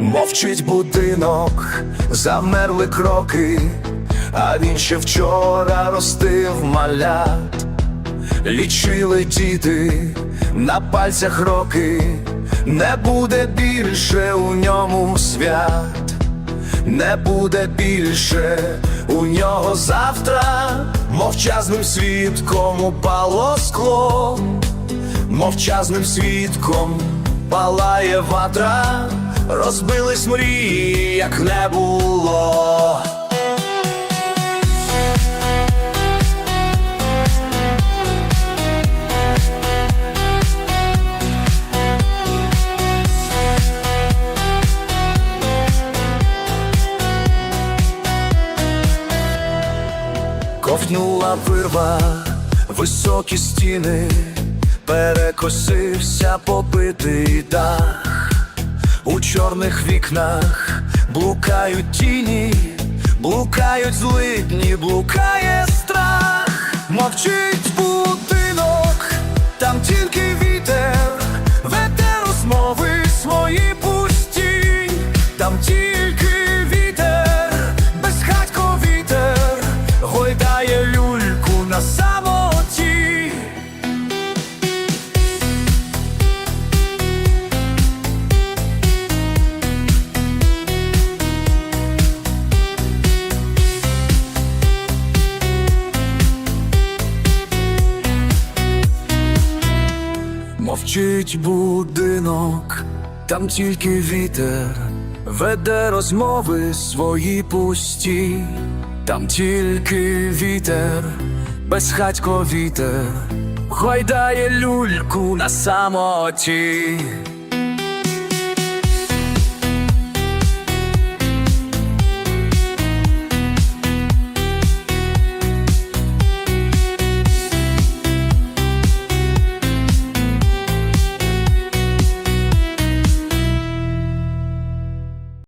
Мовчить будинок, замерли кроки, а він ще вчора ростив малят. Лічили діти на пальцях роки, не буде більше у ньому свят, не буде більше у нього завтра, мовчазним свідком упало скло, мовчазним свідком палає ватра, розбились мрії, як не було. Ковтнула вирва, високі стіни, перекосився побитий дах, у чорних вікнах блукають тіні, блукають злидні, блукає страх, мовчить будинок, Мовчить будинок, там тільки вітер веде розмови свої пусті, там тільки вітер, безхатько вітер, гойдає люльку на самоті.